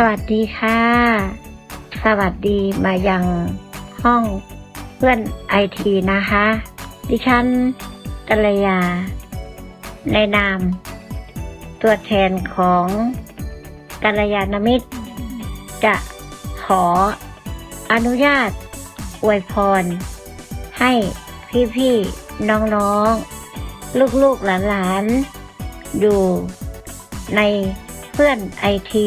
สวัสดีค่ะ สวัสดีมายังห้องเพื่อนไอทีนะคะ ดิฉันกัลยา ในนาม ตัวแทนของกัลยาณมิตร จะขออนุญาตอวยพร ให้พี่ๆ น้องๆ ลูกๆหลานๆ อยู่ในเพื่อนไอที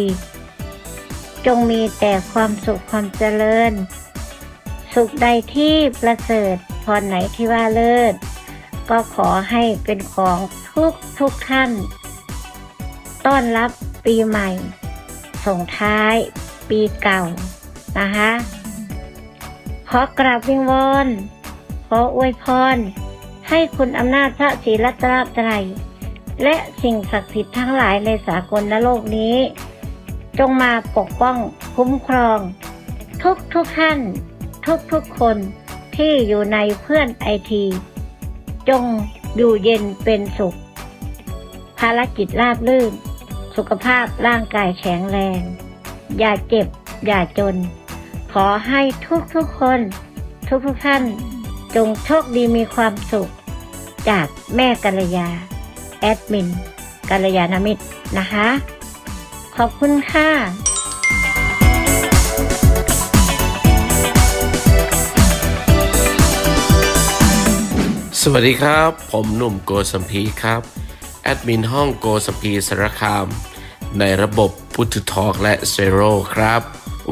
จงมีแต่ความสุขความเจริญ สุขใดที่ประเสริฐพรไหนที่ว่าเลิศ ก็ขอให้เป็นของทุกทุกท่าน ต้อนรับปีใหม่ ส่งท้ายปีเก่านะคะขอกราบวิงวอนขออวยพร ให้คุณอำนาจพระศรีรัตนตรัยและสิ่งศักดิ์สิทธิ์ทั้งหลายในสากลโลกนี้ จงมาปกป้องคุ้มครอง ทุกทุกท่าน ทุกทุกคนที่อยู่ในเพื่อนไอที จงอยู่เย็นเป็นสุข ภารกิจราบรื่น สุขภาพร่างกายแข็งแรง อย่าเจ็บ อย่าจน ขอให้ทุกทุกคน ทุกทุกท่าน จงโชคดีมีความสุข จากแม่กัลยา แอดมินกัลยาณมิตรนะคะ ขอบคุณค่ะสวัสดีครับ ผมหนุ่มโกสัมพีครับ แอดมินห้องโกสัมพีสารคาม ในระบบพุทธทอกและเซโรครับ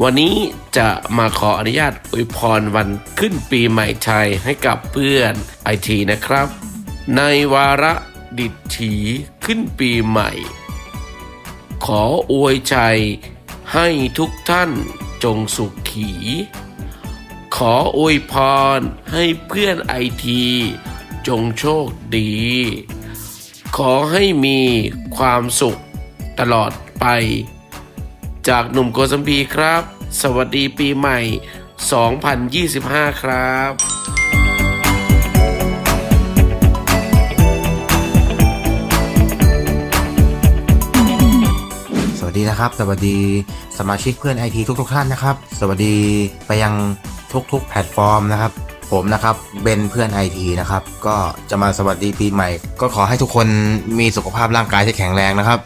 วันนี้จะมาขออนุญาตอวยพรวันขึ้นปีใหม่ไทยให้กับเพื่อนไอทีนะครับ ในวาระดิถีขึ้นปีใหม่ ขออวยชัยให้ทุกท่านจงสุขขี ขออวยพรให้เพื่อนไอที จงโชคดี ขอให้มีความสุขตลอดไป จากหนุ่มโกสัมพีครับ สวัสดีปีใหม่ 2025 ครับ วัสดีนะครับ สวัสดีสมาชิกเพื่อนไอทีทุกๆท่านนะครับ สวัสดีไปยังทุกๆ แพลตฟอร์มนะครับ ผมนะครับเบนเพื่อนไอทีนะครับ ก็จะมาสวัสดีปีใหม่ ก็ขอให้ทุกคนมีสุขภาพร่างกายที่แข็งแรงนะครับ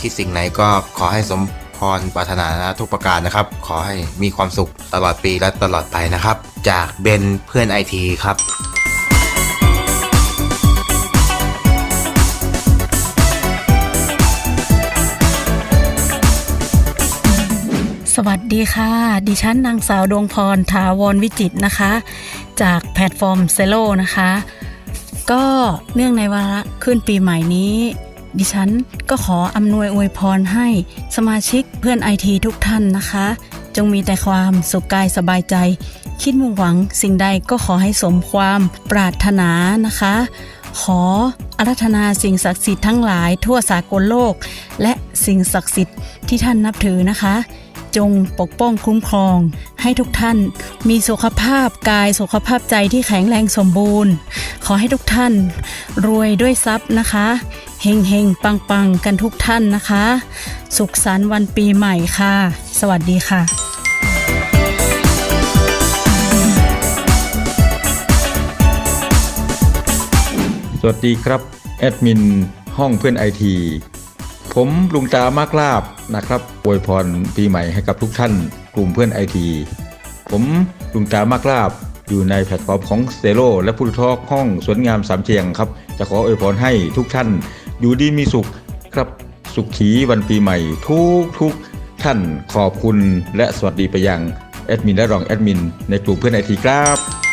คิดสิ่งไหนก็ขอให้สมพรปรารถนาทุกประการนะครับ ขอให้มีความสุขตลอดปีและตลอดไปนะครับ จากเบนเพื่อนไอทีครับ วัสดีค่ะ ดิฉันนางสาวดวงพรทาวรวิจิตนะคะ จากแพลตฟอร์มเซโลนะคะ ก็เนื่องในวาระขึ้นปีใหม่นี้ ดิฉันก็ขออำนวยอวยพรให้สมาชิกเพื่อนไอทีทุกท่านนะคะ จงมีแต่ความสุขกายสบายใจ คิดมุ่งหวังสิ่งใดก็ขอให้สมความปรารถนานะคะ ขออารัธนาสิ่งศักดิ์สิทธิ์ทั้งหลายทั่วสากลโลก และสิ่งศักดิ์สิทธิ์ที่ท่านนับถือนะคะ จงปกป้องคุ้มครอง ให้ทุกท่านมีสุขภาพกายสุขภาพใจที่แข็งแรงสมบูรณ์ ขอให้ทุกท่าน รวยด้วยทรัพย์นะคะเฮงเฮงปังปังกันทุกท่านนะคะ สุขสันต์วันปีใหม่ค่ะ สวัสดีค่ะสวัสดีครับ แอดมินห้องเพื่อนไอที ผมลุงตามากลาบนะครับอวยพรปีใหม่ให้กับทุกท่านกลุ่มเพื่อนไอทีผมลุงตามากลาบอยู่ในแพลตฟอร์มของเซโ o และพูดทอกห้องสวนงามสามเชียงครับ จะขออวยพรให้ทุกท่าน อยู่ดีมีสุขครับสุขขีวันปีใหม่ ทุกทุกท่านขอบคุณและสวัสดีไปยังแอดมินและรองแอดมินในกลุ่มเพื่อนไอทีครับ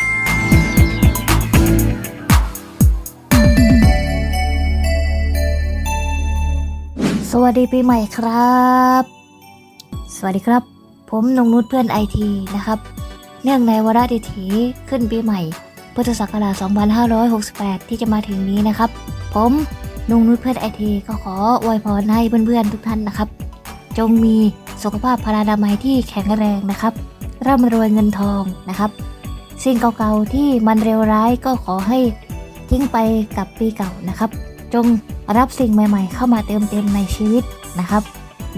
วัสดีปีใหม่ครับ สวัสดีครับ ผมนงนุชเพื่อนไอทีนะครับ เนื่องในวาระดิถีขึ้นปีใหม่ พุทธศักราช 2568 ที่จะมาถึงนี้นะครับ ผมนงนุชเพื่อนไอทีก็ขออวยพรให้เพื่อนๆทุกท่านนะครับ จงมีสุขภาพพลานามัยที่แข็งแรงนะครับ ร่ำรวยเงินทองนะครับ สิ่งเก่าๆที่มันเลวร้ายก็ขอให้ทิ้งไปกับปีเก่านะครับ จงรับสิ่งใหม่ๆ เข้ามาเติมเต็มในชีวิตนะครับ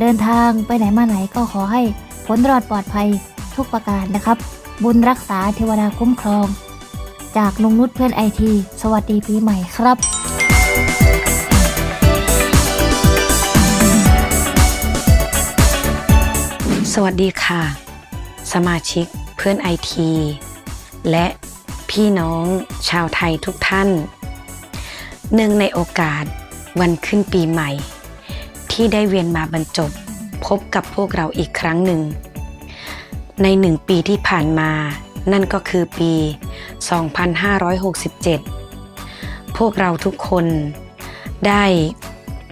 เดินทางไปไหนมาไหนก็ขอให้ผลรอดปลอดภัยทุกประการนะครับ บุญรักษาเทวดาคุ้มครอง จากนุงนุชเพื่อนไอที สวัสดีปีใหม่ครับสวัสดีค่ะ สมาชิกเพื่อนไอที และพี่น้องชาวไทยทุกท่าน เนื่องในโอกาสวันขึ้นปีใหม่ ที่ได้เวียนมาบรรจบพบกับพวกเราอีกครั้งหนึ่ง ในหนึ่งปีที่ผ่านมา นั่นก็คือปี 2567 พวกเราทุกคนได้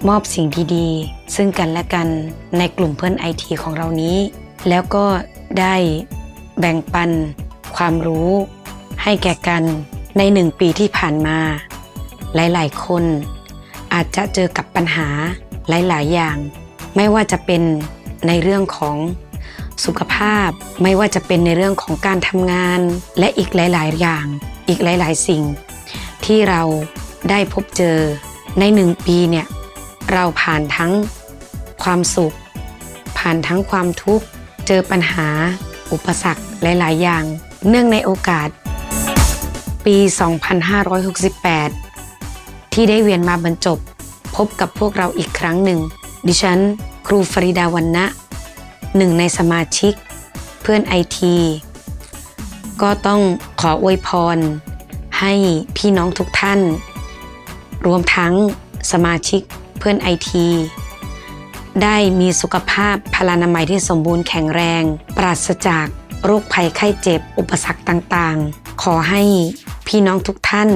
มอบสิ่งดีๆ ซึ่งกันและกันในกลุ่มเพื่อนไอทีของเรานี้ แล้วก็ได้แบ่งปันความรู้ให้แก่กันในหนึ่งปีที่ผ่านมา หลายๆ คน อาจจะเจอกับปัญหาหลาย ๆ อย่าง ไม่ว่าจะเป็นในเรื่องของสุขภาพ ไม่ว่าจะเป็นในเรื่องของการทำงาน และอีกหลาย ๆ อย่าง อีกหลาย ๆ สิ่ง ที่เราได้พบเจอในหนึ่งปีเนี่ยเราผ่านทั้งความสุข ผ่านทั้งความทุกข์ เจอปัญหา อุปสรรคหลาย ๆ อย่าง เนื่องในโอกาส ปี 2568 ที่ได้เวียนมาบรรจบ พบกับพวกเราอีกครั้งหนึ่ง ดิฉัน ครูฟริดาวันนะหนึ่งในสมาชิก เพื่อนไอที ก็ต้องขออวยพร ให้พี่น้องทุกท่าน รวมทั้งสมาชิกเพื่อนไอทีได้มีสุขภาพพลานามัยที่สมบูรณ์แข็งแรง ปราศจากโรคภัยไข้เจ็บ อุปสรรคต่างๆ ขอให้พี่น้องทุกท่าน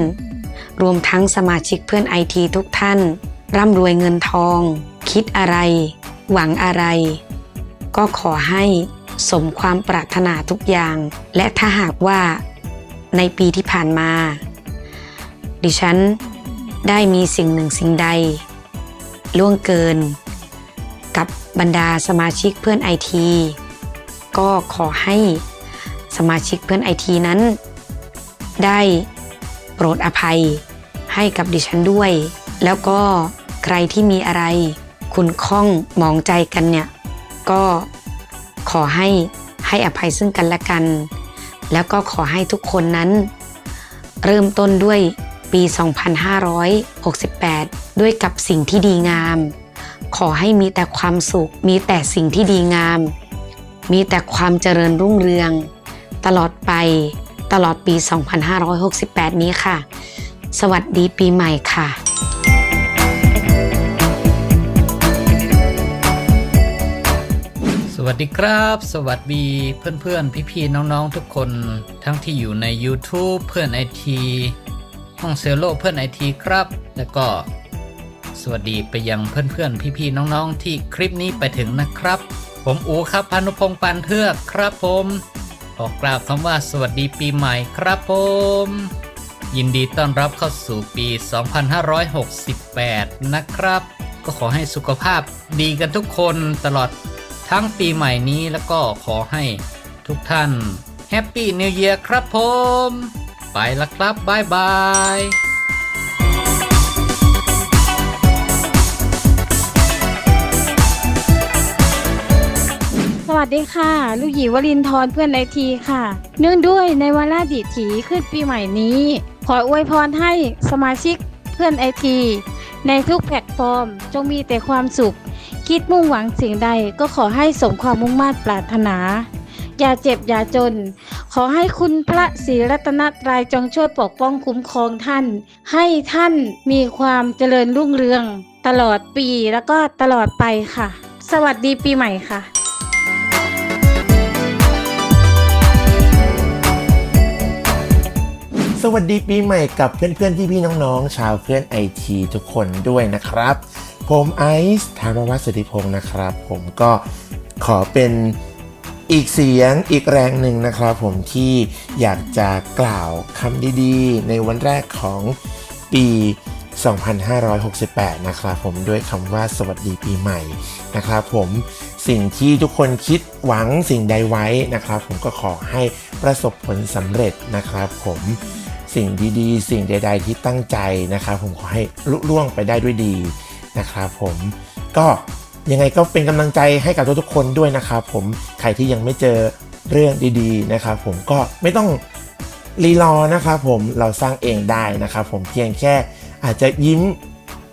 รวมทั้งสมาชิกเพื่อนไอทีทุกท่าน ร่ำรวยเงินทอง คิดอะไร หวังอะไร ก็ขอให้สมความปรารถนาทุกอย่าง และถ้าหากว่า ในปีที่ผ่านมา ดิฉันได้มีสิ่งหนึ่งสิ่งใด ล่วงเกิน กับบรรดาสมาชิกเพื่อนไอทีก็ขอให้สมาชิกเพื่อนไอทีนั้น ได้ โปรดอภัย ให้กับดิฉันด้วย แล้วก็ใครที่มีอะไร คุณข้องมองใจกันเนี่ย ก็ขอให้ให้อภัยซึ่งกันและกัน แล้วก็ขอให้ทุกคนนั้น เริ่มต้นด้วยปี 2568 ด้วยกับสิ่งที่ดีงาม ขอให้มีแต่ความสุข มีแต่สิ่งที่ดีงาม มีแต่ความเจริญรุ่งเรือง ตลอดไป ตลอดปี 2568 นี้ค่ะ สวัสดีปีใหม่ค่ะสวัสดีครับ สวัสดีเพื่อนๆ พี่ๆ น้องๆ ทุกคน ทั้งที่อยู่ใน YouTube เพื่อนไอทีห้องเซลโลเพื่อนไอทีครับ แล้วก็ สวัสดีไปยังเพื่อนๆ พี่ๆ น้องๆ ที่คลิปนี้ไปถึงนะครับ ผมอูครับพานุพงศ์ปันเทือกครับผม ขอกล่าวคำว่าสวัสดีปีใหม่ครับผม ยินดีต้อนรับเข้าสู่ปี 2568 นะครับ ก็ขอให้สุขภาพดีกันทุกคนตลอดทั้งปีใหม่นี้แล้วก็ขอให้ทุกท่านแฮปปี้นิวเย r ครับผม ไปละครับ บ๊ายบาย สวัสดีค่ะ ลูกหยีวลินทร์เพื่อนไอทีค่ะ เนื่องด้วยในวาระดิถีขึ้นปีใหม่นี้ ขออวยพรให้สมาชิกเพื่อนไอที ในทุกแพลตฟอร์ม จงมีแต่ความสุข คิดมุ่งหวังสิ่งใดก็ขอให้สมความมุ่งมั่นปรารถนา อย่าเจ็บอย่าจน ขอให้คุณพระศรีรัตนตรัยจงช่วยปกป้องคุ้มครองท่าน ให้ท่านมีความเจริญรุ่งเรือง ตลอดปีแล้วก็ตลอดไปค่ะ สวัสดีปีใหม่ค่ะ สวัสดีปีใหม่กับเพื่อนๆพี่น้องๆ ชาวเพื่อนไอทีทุกคนด้วยนะครับ ผมไอซ์ธารวัฒน์สุธิพงศ์นะครับ ผมก็ขอเป็นอีกเสียงอีกแรงหนึ่งนะครับ ผมที่อยากจะกล่าวคำดีๆ ในวันแรกของปี 2568 นะครับผมด้วยคำว่าสวัสดีปีใหม่นะครับผมสิ่งที่ทุกคนคิดหวังสิ่งใดไว้นะครับ ผมก็ขอให้ประสบผลสำเร็จนะครับผม สิ่งดีๆ สิ่งใด ๆ ที่ตั้งใจนะครับ ผมขอให้ลุล่วงไปได้ด้วยดีนะครับผมก็ยังไงก็เป็นกำลังใจให้กับทุกๆคนด้วยนะครับผมใครที่ยังไม่เจอเรื่องดีๆนะครับผมก็ไม่ต้องรีรอนะครับผมเราสร้างเองได้นะครับผมเพียงแค่อาจจะยิ้ม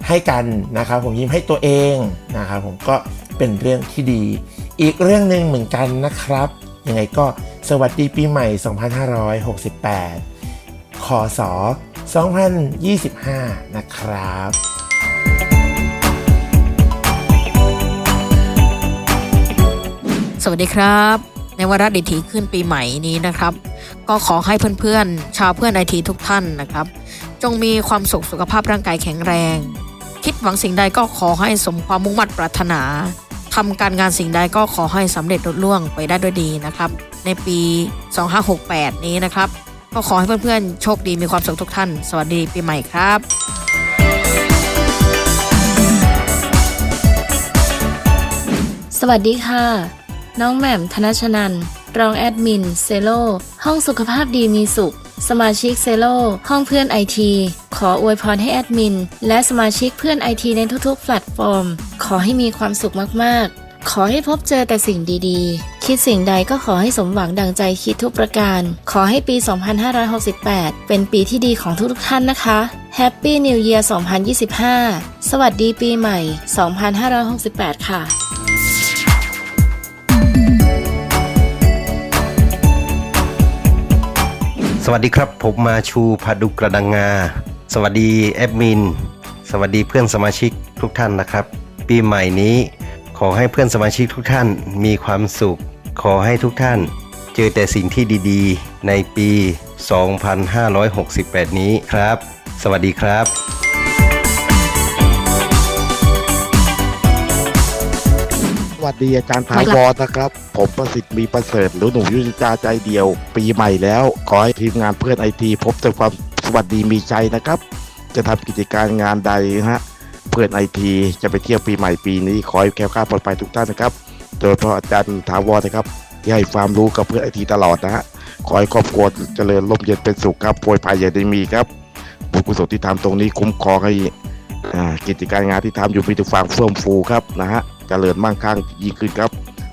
ให้กันนะครับผมยิ้มให้ตัวเองนะครับผมก็เป็นเรื่องที่ดี อีกเรื่องหนึ่งเหมือนกันนะครับยังไงก็สวัสดีปีใหม่ 2568 คศ 2025 นะครับสวัสดีครับ ในวาระดิถีขึ้นปีใหม่นี้นะครับ ก็ขอให้เพื่อนๆ ชาวเพื่อนไอทีทุกท่านนะครับ จงมีความสุขสุขภาพร่างกายแข็งแรง คิดหวังสิ่งใดก็ขอให้สมความมุ่งมั่นปรารถนาทำการงานสิ่งใดก็ขอให้สำเร็จลุล่วงไปได้ด้วยดีนะครับ ในปี 2568 นี้นะครับ ก็ขอให้เพื่อนๆโชคดีมีความสุขทุกท่าน สวัสดีปีใหม่ครับสวัสดีค่ะ น้องแหม่มธนชนัน รองแอดมินเซโลห้องสุขภาพดีมีสุข สมาชิกเซโลห้องเพื่อนไอทีขออวยพรให้แอดมิน และสมาชิกเพื่อนไอทีในทุกๆ แพลตฟอร์ม ขอให้มีความสุขมากๆ ขอให้พบเจอแต่สิ่งดีๆ คิดสิ่งใดก็ขอให้สมหวังดังใจคิดทุกประการ ขอให้ปี 2568 เป็นปีที่ดีของทุกๆท่านนะคะ Happy New Year 2025 สวัสดีปีใหม่ 2568 ค่ะสวัสดีครับ ผมมาชูพาดุกระดังงา สวัสดีแอดมิน สวัสดีเพื่อนสมาชิกทุกท่านนะครับ ปีใหม่นี้ ขอให้เพื่อนสมาชิกทุกท่านมีความสุข ขอให้ทุกท่าน เจอแต่สิ่งที่ดีๆ ในปี 2568 นี้ครับ สวัสดีครับสวัสดีอาจารย์ถาวรนะครับ ผมประสิทธิ์มีประเสริฐหรือหนุ่มยุทธจาใจเดียว ปีใหม่แล้ว ขอให้ทีมงานเพื่อนไอทีพบแต่ความสวัสดีมีใจนะครับ จะทำกิจการงานใดนะฮะ เพื่อนไอทีจะไปเที่ยวปีใหม่ปีนี้ขอให้แคล้วคลาดปลอดภัยทุกท่านนะครับ โดยเฉพาะอาจารย์ถาวรนะครับที่ให้ความรู้กับเพื่อนไอทีตลอดนะฮะขอให้ครอบครัวเจริญร่มเย็นเป็นสุขครับป่วยภัยอย่าได้มีครับบุญกุศลที่ทำตรงนี้คุ้มครองให้กิจการงานที่ทำอยู่มีแต่ความเฟื่องฟูครับนะฮะเจริญมั่งคั่งยิ่งขึ้นครับ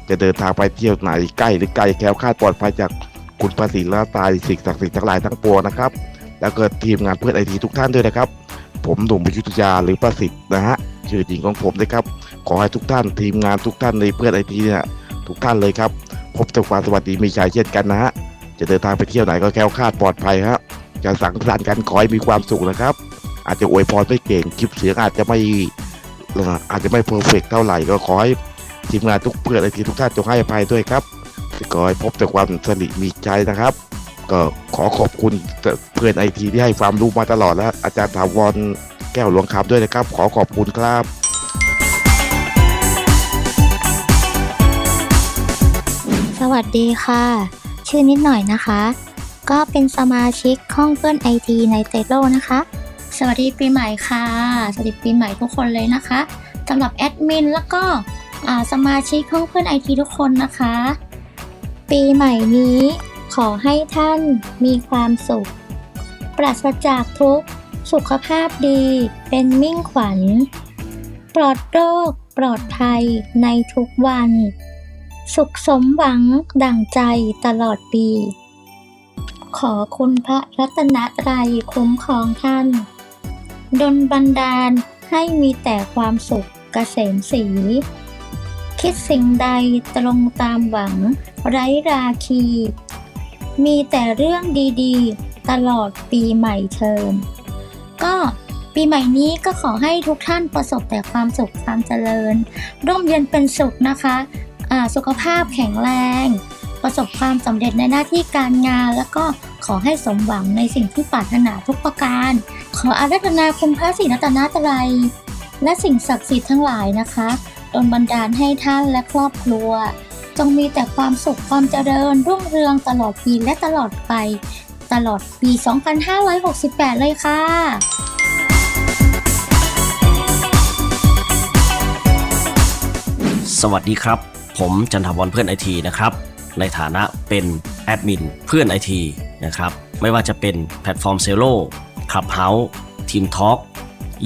จะเดินทางไปเที่ยวไหนใกล้หรือไกลแคล้วคลาดปลอดภัยจากคุณภาษีละตายสิ่งศักดิ์สิทธิ์ทั้งหลายทั้งปวงนะครับ แล้วก็ทีมงานเพื่อนไอทีทุกท่านด้วยนะครับ ผมหนุ่มวิยุทธยาหรือประสิทธิ์นะฮะชื่อจริงของผมนะครับขอให้ทุกท่านทีมงานทุกท่านในเพื่อนไอทีเนี่ยทุกท่านเลยครับ พบแต่ความสวัสดีมีชัยเช่นกันนะฮะจะเดินทางไปเที่ยวไหนก็แคล้วคลาดปลอดภัยฮะจะสังสรรค์กันขอให้มีความสุขนะครับ อาจจะอวยพรไม่เก่งคลิปเสียงอาจจะไม่เอ่ออาจจะไม่เพอร์เฟกเท่าไหร่ก็ขอให้ทีมงานทุกเพื่อนไอทีทุกท่านจงให้อภัยด้วยครับขอให้พบแต่ความสนิทมีใจนะครับ ก็ขอขอบคุณเพื่อนไอทีที่ให้ความรู้มาตลอดและอาจารย์ถาวรแก้วหลวงคำด้วยนะครับ ขอขอบคุณครับสวัสดีค่ะ ชื่อนิดหน่อยนะคะ ก็เป็นสมาชิกห้องเพื่อนไอทีในเตโลนะคะ สวัสดีปีใหม่ค่ะ สวัสดีปีใหม่ทุกคนเลยนะคะสำหรับแอดมินแล้วก็สมาชิกห้องเพื่อนไอทีทุกคนนะคะ ปีใหม่นี้ ขอให้ท่านมีความสุข ปราศจากทุกข์ สุขภาพดีเป็นมิ่งขวัญ ปลอดโรค ปลอดภัยในทุกวัน สุขสมหวังดั่งใจตลอดปี ขอคุณพระรัตนตรัยคุ้มครองท่าน ดลบันดาลให้มีแต่ความสุขเกษมสี คิดสิ่งใดตรงตามหวัง ไร้ราคี มีแต่เรื่องดีๆ ตลอดปีใหม่เทินก็ปีใหม่นี้ก็ขอให้ทุกท่านประสบแต่ความสุขความเจริญ ร่มเย็นเป็นสุขนะคะอ่าสุขภาพแข็งแรง ประสบความสำเร็จในหน้าที่การงาน แล้วก็ขอให้สมหวังในสิ่งที่ปรารถนาทุกประการ ขออารัธนาคุณพระศรีรัตนตรัย และสิ่งศักดิ์สิทธิ์ทั้งหลายนะคะดลบันดาลให้ท่านและครอบครัว จงมีแต่ความสุขความเจริญ รุ่งเรืองตลอดปีและตลอดไป ตลอดปี 2568 เลยค่ะสวัสดีครับ ผมจันทบอนเพื่อนไอทีนะครับ ในฐานะเป็นแอดมินเพื่อนไอทีนะครับ ไม่ว่าจะเป็นแพลตฟอร์มเซโล่คลับเฮาส์ทีมทอล์ก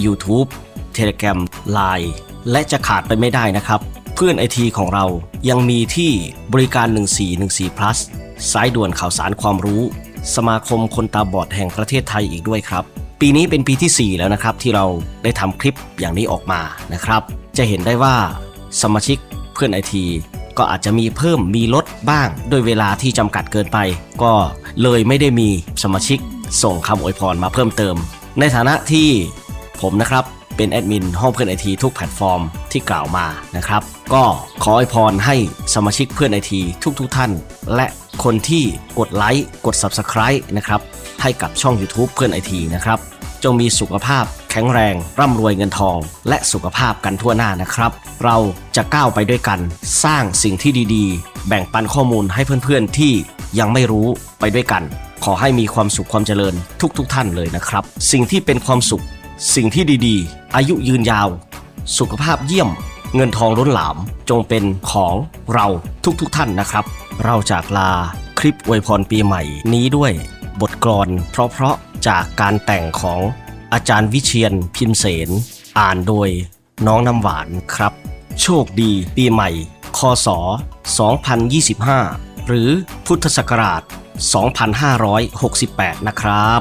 ยูทูบเทเล gram ไลน์และจะขาดไปไม่ได้นะครับ เพื่อนไอทีของเรายังมีที่บริการ 1414 plus สายด่วนข่าวสารความรู้ สมาคมคนตาบอดแห่งประเทศไทยอีกด้วยครับ ปีนี้เป็นปีที่ 4 แล้วนะครับ ที่เราได้ทำคลิปอย่างนี้ออกมานะครับ จะเห็นได้ว่าสมาชิกเพื่อนไอทีก็อาจจะมีเพิ่มมีลดบ้างด้วยเวลาที่จำกัดเกินไป ก็เลยไม่ได้มีสมาชิกส่งคำอวยพรมาเพิ่มเติม ในฐานะที่ผมนะครับ เป็นแอดมินห้องเพื่อนไอทีทุกแพลตฟอร์มที่กล่าวมานะครับ ก็ขออวยพรให้สมาชิกเพื่อนไอทีทุกๆทท่าน และคนที่กดไลค์กด Subscribe นะครับให้กับช่อง YouTube เพื่อนไอทีนะครับจงมีสุขภาพแข็งแรง ร่ำรวยเงินทอง และสุขภาพกันทั่วหน้านะครับ เราจะก้าวไปด้วยกัน สร้างสิ่งที่ดีๆ แบ่งปันข้อมูลให้เพื่อนๆที่ยังไม่รู้ไปด้วยกัน ขอให้มีความสุขความเจริญทุกๆทท่านเลยนะครับ สิ่งที่เป็นความสุข สิ่งที่ดีๆ อายุยืนยาว สุขภาพเยี่ยม เงินทองล้นหลามจงเป็นของเราทุกๆทท่านนะครับ เราจากลาคลิปอวยพรปีใหม่นี้ด้วย บทกลอนเพราะๆจากการแต่งของอาจารย์วิเชียนพิมเสน อ่านโดยน้องน้ำหวานครับ โชคดีปีใหม่ คศ 2025 หรือพุทธศักราช 2568 นะครับ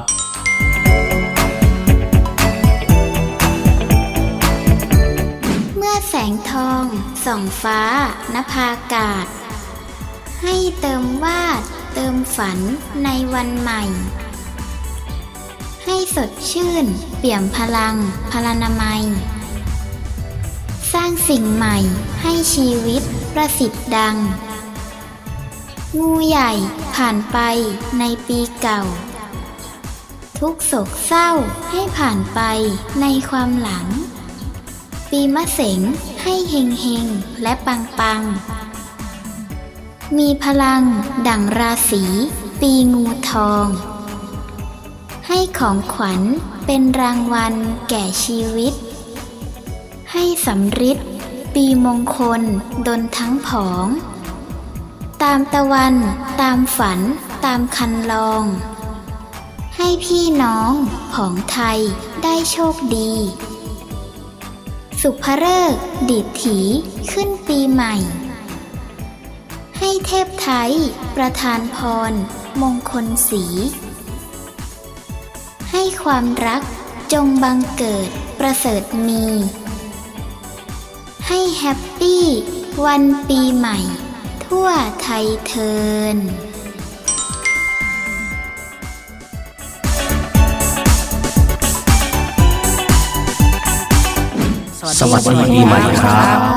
ทองส่องฟ้านภากาศ ให้เติมวาดเติมฝันในวันใหม่ ให้สดชื่น เปี่ยมพลัง พลานามัย สร้างสิ่งใหม่ให้ชีวิตประสิทธิ์ดัง งูใหญ่ผ่านไปในปีเก่า ทุกโศกเศร้าให้ผ่านไปในความหลัง ปีมะเสงให้เฮงเฮงและปังปัง มีพลังดั่งราศีปีงูทอง ให้ของขวัญเป็นรางวัลแก่ชีวิต ให้สำริดปีมงคลดนทั้งผอง ตามตะวันตามฝันตามคันลอง ให้พี่น้องของไทยได้โชคดี สุภเริกดิดถีขึ้นปีใหม่ ให้เทพไทยประทานพร มงคลสี ให้ความรักจงบังเกิดประเสริฐมี ให้แฮปปี้วันปีใหม่ ทั่วไทยเทิน สวัสดีใหม่ครับ